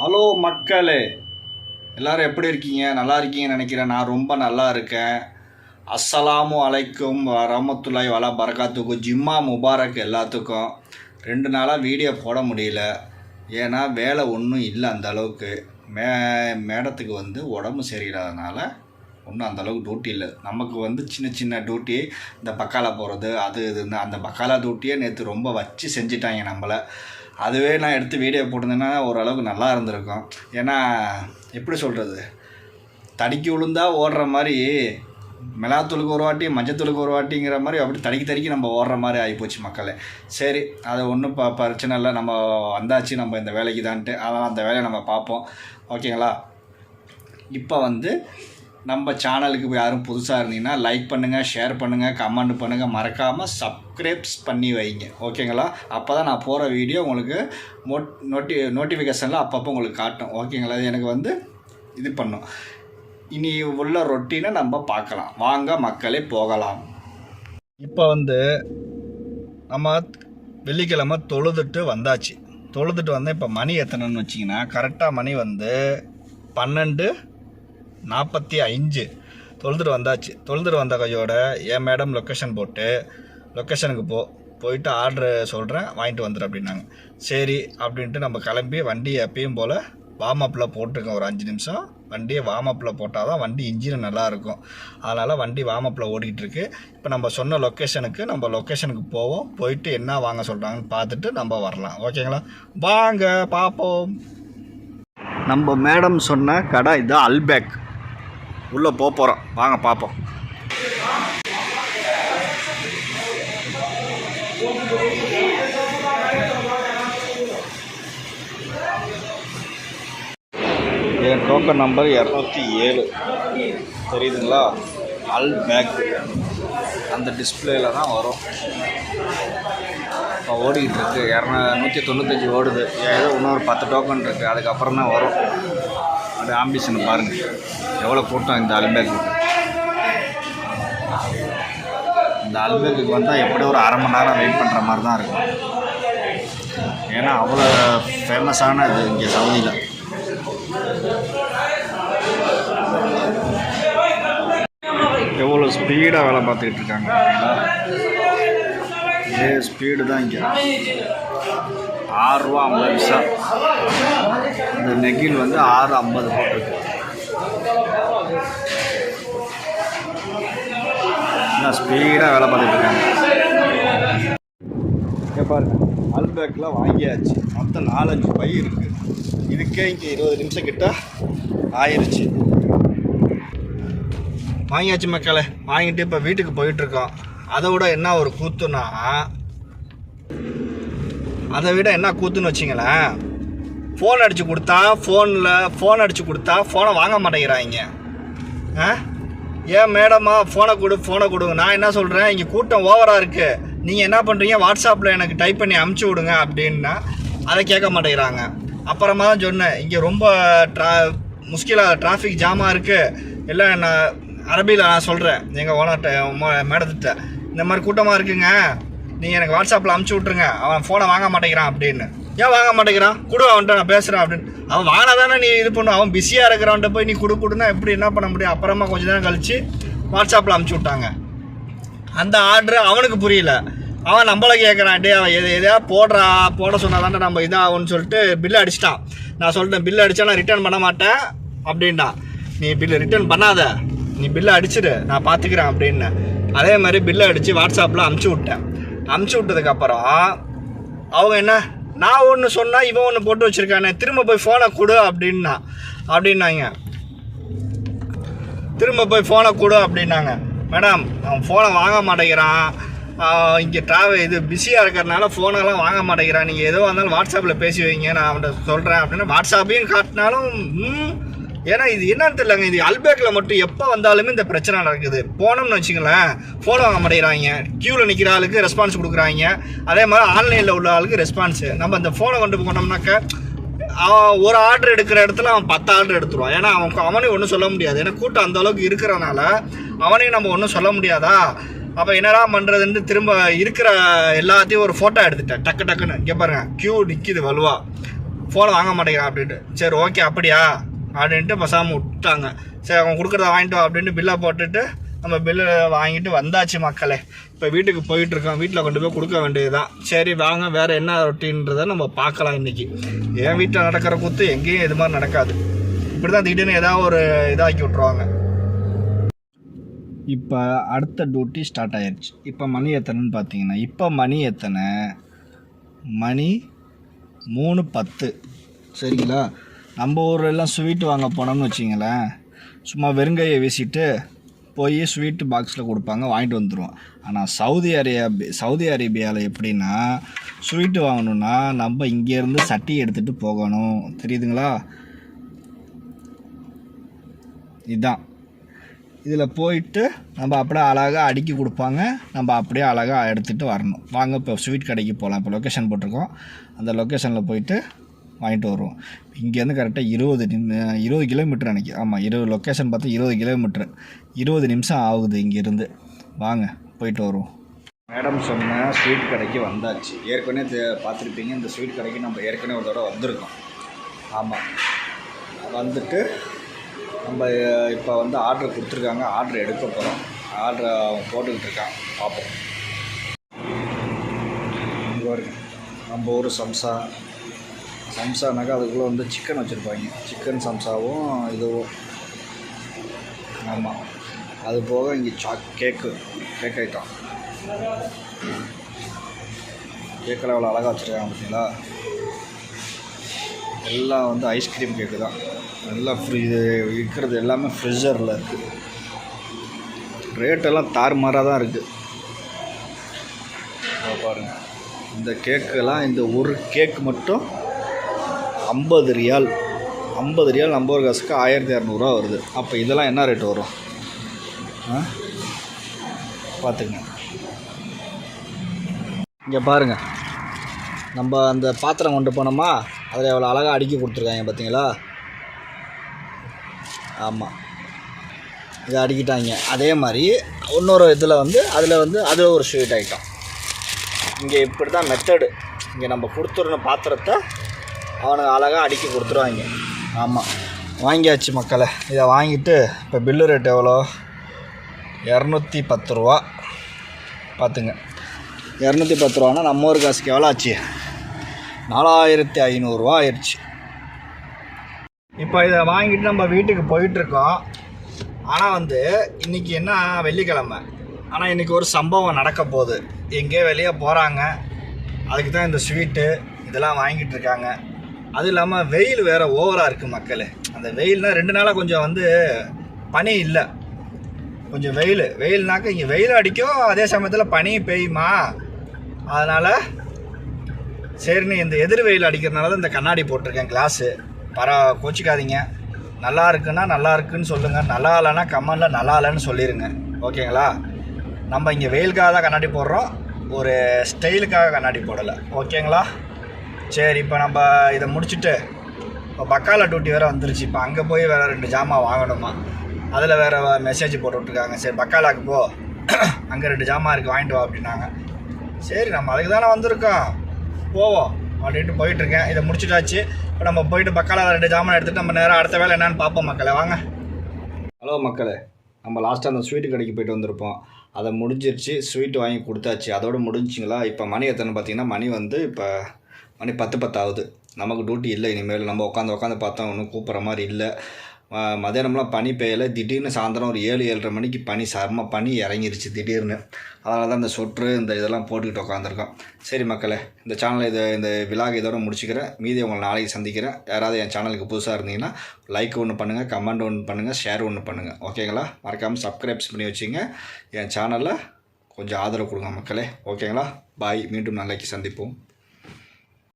Hello மக்களே எல்லாரும் எப்படி இருக்கீங்க? நல்லா இருக்கீங்கன்னு நினைக்கிறேன். நான் ரொம்ப நல்லா இருக்கேன். அஸ்ஸலாமு அலைக்கும் ரமத்துல்லாய் வலா பரகாத்துக்கும். ஜிம்மா முபாரக் எல்லாத்துக்கும். ரெண்டு நாளாக வீடியோ போட முடியல. ஏன்னா வேலை ஒன்றும் இல்லை அந்த அளவுக்கு. மே மேடத்துக்கு வந்து உடம்பு சரியில்லாதனால ஒன்றும் அந்தளவுக்கு டியூட்டி இல்லை. நமக்கு வந்து சின்ன சின்ன டியூட்டி இந்த பக்காலா போகிறது அது இதுன்னு அந்த பக்காலா டியூட்டியே நேற்று ரொம்ப வச்சு செஞ்சிட்டாங்க நம்மளை. அதுவே நான் எடுத்து வீடியோ போட்டிருந்தேன்னா ஓரளவுக்கு நல்லா இருந்திருக்கும். ஏன்னா எப்படி சொல்கிறது தடுக்கி விழுந்தா ஓடுற மாதிரி மிளகாத்தூளுக்கு ஒரு வாட்டி மஞ்சத்தூளுக்கு ஒரு வாட்டிங்கிற மாதிரி அப்படி தடுக்கி தடுக்கி நம்ம ஓடுற மாதிரி ஆகிப்போச்சு மக்களே. சரி அது ஒன்றும் ப பிரச்சனை இல்லை. நம்ம வந்தாச்சு நம்ம இந்த வேலைக்கு தான்ட்டு அதான் அந்த வேலையை நம்ம பார்ப்போம். ஓகேங்களா? இப்போ வந்து நம்ம சேனலுக்கு யாரும் புதுசாக இருந்தீங்கன்னா லைக் பண்ணுங்கள் ஷேர் பண்ணுங்கள் கமெண்ட் பண்ணுங்கள் மறக்காமல் சப்ஸ்கிரைப்ஸ் பண்ணி வைங்க. ஓகேங்களா அப்போ தான் நான் போகிற வீடியோ உங்களுக்கு மோட் நோட்டி நோட்டிஃபிகேஷனில் அப்பப்போ உங்களுக்கு காட்டும். ஓகேங்களா அது எனக்கு வந்து இது பண்ணும். இனி உள்ள ரொட்டீனை நம்ம பார்க்கலாம். வாங்க மக்களே போகலாம். இப்போ வந்து நம்ம வெள்ளிக்கிழமை தொழுதுட்டு வந்தாச்சு. தொழுதுட்டு வந்து இப்போ மணி எத்தனைன்னு வச்சிங்கன்னா கரெக்டாக மணி வந்து பன்னெண்டு நாற்பத்தி அஞ்சு தொழுதுட்டு வந்தாச்சு. தொழுதுட்டு வந்த கையோட என் மேடம் லொக்கேஷன் போட்டு லொக்கேஷனுக்கு போ போயிட்டு ஆர்டரு சொல்கிறேன் வாங்கிட்டு வந்துடு அப்படின்னாங்க. சரி அப்படின்ட்டு நம்ம கிளம்பி வண்டி எப்பயும் போல் வார்மப்பில் போட்டிருக்கோம். ஒரு அஞ்சு நிமிஷம். வண்டியை வார்மப்பில் போட்டால் தான் வண்டி இன்ஜின் நல்லாயிருக்கும். அதனால் வண்டி வார்மப்பில் ஓடிக்கிட்டு இருக்கு இப்போ நம்ம சொன்ன லொக்கேஷனுக்கு நம்ம லொக்கேஷனுக்கு போவோம். போயிட்டு என்ன வாங்க சொல்கிறாங்கன்னு பார்த்துட்டு நம்ம வரலாம். ஓகேங்களா? வாங்க பார்ப்போம். நம்ம மேடம் சொன்ன கடை இது அல்பேக் உள்ளே போக போகிறோம் வாங்க பார்ப்போம் என் டோக்கன் நம்பர் இரநூத்தி ஏழு. தெரியுதுங்களா? அல் பேக் அந்த டிஸ்பிளேயில் தான் வரும். இப்போ ஓடிக்கிட்டு இருக்குது இரநூ நூற்றி தொண்ணூத்தஞ்சு ஓடுது. ஏதோ இன்னொரு பத்து டோக்கன் இருக்குது அதுக்கப்புறம் தான் வரும். அது ஆம்பிஷனை பாருங்கள் எவ்வளோ கூட்டம் இந்த அல்பேக்கு இந்த அல்பேக்கு வந்தால் எப்படி ஒரு அரை மணி நேரம் வெயிட் பண்ணுற மாதிரி தான் இருக்கும். ஏன்னா அவ்வளோ ஃபேமஸான இது இங்கே சவுதியில். எவ்வளோ ஸ்பீடாக வேலை பார்த்துக்கிட்டு இருக்காங்க. பார்த்தீங்களா இதே ஸ்பீடு தான் இங்கே. ஆறுரூவா ஐம்பது பைசா. இந்த நெகில் வந்து ஆறு ஐம்பது போட்டிருக்கு. என்ன ஸ்பீடாக வேலை பார்த்துட்டு இருக்காங்க. இங்கே பாருங்க அல்பேக்கில் வாங்கியாச்சு. மொத்தம் நாலஞ்சு பை இருக்குது இதுக்கே இங்கே இருபது நிமிஷம் கிட்ட ஆயிடுச்சு வாங்கியாச்சு மக்களை வாங்கிட்டு இப்போ வீட்டுக்கு போயிட்டுருக்கோம் அதை விட என்ன ஒரு கூத்துனா அதை விட என்ன கூத்துன்னு வச்சிங்களேன். ஃபோன் அடித்து கொடுத்தா ஃபோனில் ஃபோன் அடித்து கொடுத்தா ஃபோனை வாங்க மாட்டேங்கிறாங்க. ஆ? ஏன் மேடமா ஃபோனை கொடு ஃபோனை கொடுங்க நான் என்ன சொல்கிறேன் இங்கே கூட்டம் ஓவராக இருக்குது நீங்கள் என்ன பண்ணுறீங்க வாட்ஸ்அப்பில் எனக்கு டைப் பண்ணி அமுச்சு விடுங்க அப்படின்னா அதை கேட்க மாட்டேங்கிறாங்க. அப்புறமா தான் சொன்னேன் இங்கே ரொம்ப ட்ரா முஸ்கிலாக டிராஃபிக் ஜாமாக இருக்குது எல்லாம் நான் அரபியில் நான் சொல்கிறேன் எங்கள் ஓனர்கிட்ட மேடத்திட்ட இந்த மாதிரி கூட்டமாக இருக்குங்க. நீங்கள் எனக்கு வாட்ஸ்அப்பில் அமுச்சு விட்ருங்க அவன் ஃபோனை வாங்க மாட்டேங்கிறான் அப்படின்னு. ஏன் வாங்க மாட்டேங்கிறான்? கொடு அவன்கிட்ட நான் பேசுகிறேன் அப்படின்னு. அவன் வாங்கினா தானே நீ இது பண்ணும் அவன் பிஸியாக இருக்கிறவன்ட்ட போய் நீ கொடு கொடுன்னா எப்படி என்ன பண்ண முடியும்? அப்புறமா கொஞ்ச நேரம் கழித்து வாட்ஸ்அப்பில் அமுச்சு விட்டாங்க. அந்த ஆர்டர் அவனுக்கு புரியல. அவன் நம்மளை கேட்குறான் டே அவன் எது எதையா போடுறா? போட சொன்னா நம்ம இதாகும்னு சொல்லிட்டு பில்லு அடிச்சிட்டான். நான் சொல்லிட்டேன் பில்லு அடித்தா நான் ரிட்டர்ன் பண்ண மாட்டேன் அப்படின்டா. நீ பில்லு ரிட்டர்ன் பண்ணாத. நீ பில்லு அடிச்சிடு நான் பார்த்துக்கிறேன் அப்படின்னு. அதே மாதிரி பில்லை அடித்து வாட்ஸ்அப்பில் அமுச்சு விட்டேன். அமுச்சு விட்டதுக்கப்புறம் அவங்க என்ன நான் ஒன்று சொன்னால் இவன் ஒன்று போட்டு வச்சுருக்கானே திரும்ப போய் ஃபோனை கொடு அப்படின்னா அப்படின்னாங்க. திரும்ப போய் ஃபோனை கொடு அப்படின்னாங்க. மேடம் அவன் ஃபோனை வாங்க மாட்டேங்கிறான். இங்கே ட்ராவல் இது பிஸியாக இருக்கிறனால ஃபோனெல்லாம் வாங்க மாட்டேங்கிறான். நீங்கள் எதுவாக இருந்தாலும் வாட்ஸ்அப்பில் பேசி வைங்க நான் அவன்கிட்ட சொல்கிறேன் அப்படின்னா வாட்ஸ்அப்பையும் காட்டினாலும் ம், ஏன்னா இது என்னன்னு தெரியலங்க. இது அல்பேக்கில் மட்டும் எப்போ வந்தாலுமே இந்த பிரச்சனை நடக்குது. போனோம்னு வச்சுங்களேன் ஃபோன் வாங்க மாட்டேங்கிறாங்க. க்யூவில் நிற்கிற ஆளுக்கு ரெஸ்பான்ஸ் கொடுக்குறாங்க. அதே மாதிரி ஆன்லைனில் உள்ள ஆளுக்கு ரெஸ்பான்ஸு நம்ம இந்த ஃபோனை கொண்டு போனோம்னாக்க அவன் ஒரு ஆர்டர் எடுக்கிற இடத்துல அவன் பத்து ஆர்டர் எடுத்துருவான். ஏன்னா அவன் அவனையும் ஒன்றும் சொல்ல முடியாது. ஏன்னா கூட்டம் அந்த அளவுக்கு இருக்கிறனால அவனையும் நம்ம ஒன்றும் சொல்ல முடியாதா? அப்போ என்னடா பண்ணுறதுன்ட்டு திரும்ப இருக்கிற எல்லாத்தையும் ஒரு ஃபோட்டோ எடுத்துட்டேன். டக்கு டக்குன்னு. இங்கே பாருங்க க்யூ நிற்கிது வலுவா. ஃபோனை வாங்க மாட்டேங்கிறான் அப்படின்ட்டு. சரி ஓகே அப்படியா? அப்படின்ட்டு பசாமல் விட்டாங்க. சரி அவங்க கொடுக்குறத வாங்கிட்டு வா அப்படின்ட்டு பில்லை போட்டுட்டு நம்ம பில்லு வாங்கிட்டு வந்தாச்சு மக்களே. இப்போ வீட்டுக்கு போயிட்டுருக்கோம் வீட்டில் கொண்டு போய் கொடுக்க வேண்டியதுதான். சரி வாங்க. வேறு என்ன ரொட்டீன்றதை நம்ம பார்க்கலாம் இன்றைக்கி என் வீட்டில் நடக்கிற குத்து எங்கேயும் இது மாதிரி நடக்காது. இப்படி தான் திடீர்னு ஏதாவது ஒரு இதாக்கி விட்ருவாங்க இப்போ அடுத்த டியூட்டி ஸ்டார்ட் ஆயிடுச்சு இப்போ மணி எத்தனைன்னு பார்த்தீங்கன்னா இப்போ மணி எத்தனை? மணி மூணு பத்து. சரிங்களா? நம்ம ஊரில் எல்லாம் ஸ்வீட் வாங்க போனோம்னு வச்சிங்களேன் சும்மா வெறுங்கையை வீசிட்டு போய் ஸ்வீட்டு பாக்ஸில் கொடுப்பாங்க வாங்கிட்டு வந்துடுவோம் ஆனால் சவுதி அரேபி சவுதி அரேபியாவில் எப்படின்னா ஸ்வீட்டு வாங்கணுன்னா நம்ம இங்கேருந்து சட்டி எடுத்துகிட்டு போகணும். தெரியுதுங்களா? இதுதான் இதில் போயிட்டு நம்ம அப்படியே அழகாக அடுக்கி கொடுப்பாங்க. நம்ம அப்படியே அழகாக எடுத்துகிட்டு வரணும். வாங்க இப்போ ஸ்வீட் கடைக்கு போகலாம் இப்போ லொக்கேஷன் போட்டிருக்கோம். அந்த லொக்கேஷனில் போயிட்டு வாங்கிட்டு வருவோம். இங்கேருந்து கரெக்டாக இருபது நிமி இருபது கிலோமீட்டர் அன்றைக்கி ஆமாம் இருபது லொக்கேஷன் பார்த்து இருபது கிலோமீட்ரு இருபது நிமிஷம் ஆகுது இங்கேருந்து. வாங்க போயிட்டு வருவோம். மேடம் சொன்ன ஸ்வீட் கடைக்கு வந்தாச்சு. ஏற்கனவே தெ- பார்த்துருப்பீங்க இந்த ஸ்வீட் கடைக்கு நம்ம ஏற்கனவே ஒரு தடவை வந்திருக்கோம். ஆமாம் வந்துட்டு நம்ம இப்போ வந்து ஆர்டர் கொடுத்துருக்காங்க. ஆர்டர் எடுக்க போகிறோம் ஆர்டர் அவன் போட்டுக்கிட்டு இருக்கான் பார்ப்போம். இங்க நம்ம ஊர் சம்சா. சம்சானாக்கா அதுக்குள்ளே வந்து சிக்கன் வச்சுருப்பாங்க. சிக்கன் சம்சாவும் இதுவும். ஆமாம் அது போக இங்கே சாக் கேக்கு கேக் ஐட்டம் கேக்கில் அவ்வளோ அழகாக வச்சுருக்காங்க பார்த்தீங்களா? எல்லாம் வந்து ஐஸ்கிரீம் கேக்கு தான். நல்லா ஃப்ரீ இது விற்கிறது எல்லாமே ஃப்ரிட்ஜரில் இருக்குது ரேட்டெல்லாம் தாறுமாறாக தான் இருக்குது பாருங்கள் இந்த கேக்கெல்லாம் இந்த ஒரு கேக் மட்டும் ஐம்பது ரியால். ஐம்பது ரியால் நம்ம ஒரு காசுக்கு ஆயிரத்தி இரநூறுவா வருது. அப்போ இதெல்லாம் என்ன ரேட் வரும்? ஆ? பார்த்துங்க இங்கே பாருங்கள் நம்ம அந்த பாத்திரம் கொண்டு போனோமா? அதில் எவ்வளோ அழகாக அடுக்கி கொடுத்துருக்காங்க பார்த்தீங்களா ஆமாம் இதை அடிக்கிட்டாங்க. அதே மாதிரி இன்னொரு இதில் வந்து அதில் வந்து அதில் ஒரு ஸ்வீட் ஐட்டம் இங்கே இப்படி தான் மெத்தடு இங்கே நம்ம கொடுத்துருன பாத்திரத்தை. அவனுக்கு அழகாக அடுக்கி கொடுத்துருவாங்க. ஆமாம் வாங்கியாச்சு மக்களை. இதை வாங்கிட்டு இப்போ பில்லு ரேட் எவ்வளோ? இரநூத்தி பத்து ரூபா. பார்த்துங்க. இரநூத்தி பத்து ரூபான்னா நம்ம ஊர் காசுக்கு எவ்வளோ ஆச்சு? நாலாயிரத்தி ஐநூறுரூவா ஆயிடுச்சு. இப்போ இதை வாங்கிட்டு நம்ம வீட்டுக்கு போயிட்டுருக்கோம். ஆனால் வந்து இன்றைக்கி என்ன? வெள்ளிக்கிழமை. ஆனால் இன்றைக்கி ஒரு சம்பவம் நடக்க போகுது. எங்கேயோ வெளியே போகிறாங்க அதுக்கு தான் இந்த ஸ்வீட்டு இதெல்லாம் வாங்கிட்டு இருக்காங்க. அது இல்லாமல் வெயில் வேறு ஓவராக இருக்குது மக்கள். அந்த வெயில்னால் ரெண்டு நாளாக கொஞ்சம் வந்து பனி இல்லை. கொஞ்சம் வெயில். வெயில்னாக்க இங்கே வெயில் அடிக்கும் அதே சமயத்தில் பனி பெய்யுமா? அதனால் சரின்னு இந்த எதிர் வெயில் அடிக்கிறதுனால தான் இந்த கண்ணாடி போட்டிருக்கேன் கிளாஸு பர கோச்சிக்காதீங்க. நல்லா இருக்குன்னா நல்லா இருக்குன்னு சொல்லுங்கள் நல்லா இல்லைன்னா கமெண்டில் நல்லா இல்லைன்னு சொல்லிடுங்க ஓகேங்களா? நம்ம இங்கே வெயிலுக்காக தான் கண்ணாடி போடுறோம். ஒரு ஸ்டைலுக்காக கண்ணாடி போடலை. ஓகேங்களா? சரி இப்போ நம்ம இதை முடிச்சுட்டு இப்போ பக்கால டியூட்டி வேறு வந்துருச்சு. இப்போ அங்கே போய் வேறு ரெண்டு ஜாமான் வாங்கணுமா? அதில் வேறு மெசேஜ் போட்டு விட்ருக்காங்க சரி பக்காலாக்கு போ. அங்கே ரெண்டு ஜாமான் இருக்குது வாங்கிட்டு வா அப்படின்னாங்க. சரி நம்ம அதுக்கு தானே வந்திருக்கோம். போவோம் அப்படின்ட்டு போயிட்டுருக்கேன். இதை முடிச்சுட்டாச்சு. இப்போ நம்ம போயிட்டு பக்காலாக ரெண்டு ஜாமான் எடுத்துகிட்டு நம்ம நேராக அடுத்த வேலை என்னென்னு பார்ப்போம் மக்களை. வாங்க. ஹலோ மக்களே. நம்ம லாஸ்ட்டாக அந்த ஸ்வீட்டு கடைக்கு போயிட்டு வந்திருப்போம். அதை முடிஞ்சிருச்சு. ஸ்வீட் வாங்கி கொடுத்தாச்சு. அதோடு முடிஞ்சுங்களா? இப்போ மணி எத்தனை பார்த்தீங்கன்னா மணி வந்து இப்போ மணி பத்து பத்து ஆகுது நமக்கு டியூட்டி இல்லை இனிமேல் நம்ம உட்காந்து உட்காந்து பார்த்தோம் ஒன்றும் கூப்பிட்ற மாதிரி இல்லை. மதியானம்லாம் பனி பெய்யலை. திடீர்னு சாயந்தரம் ஒரு ஏழு ஏழரை மணிக்கு பனி செம்ம பனி இறங்கிருச்சு திடீர்னு. அதனால தான் இந்த சொட்ரு இந்த இதெல்லாம் போட்டுக்கிட்டு உட்காந்துருக்கோம் சரி மக்களே இந்த சேனலை இதை இந்த விலாக் இதோட முடிச்சுக்கிறேன். மீதி உங்களை நாளைக்கு சந்திக்கிறேன். யாராவது என் சேனலுக்கு புதுசாக இருந்தீங்கன்னா லைக் ஒன்று பண்ணுங்கள் கமெண்ட் ஒன்று பண்ணுங்கள் ஷேர் ஒன்று பண்ணுங்கள் ஓகேங்களா மறக்காமல் சப்ஸ்கிரைப்ஸ் பண்ணி வச்சுங்க. என் சேனலில் கொஞ்சம் ஆதரவு கொடுங்க மக்களே. ஓகேங்களா பாய் மீண்டும் நாளைக்கு சந்திப்போம்.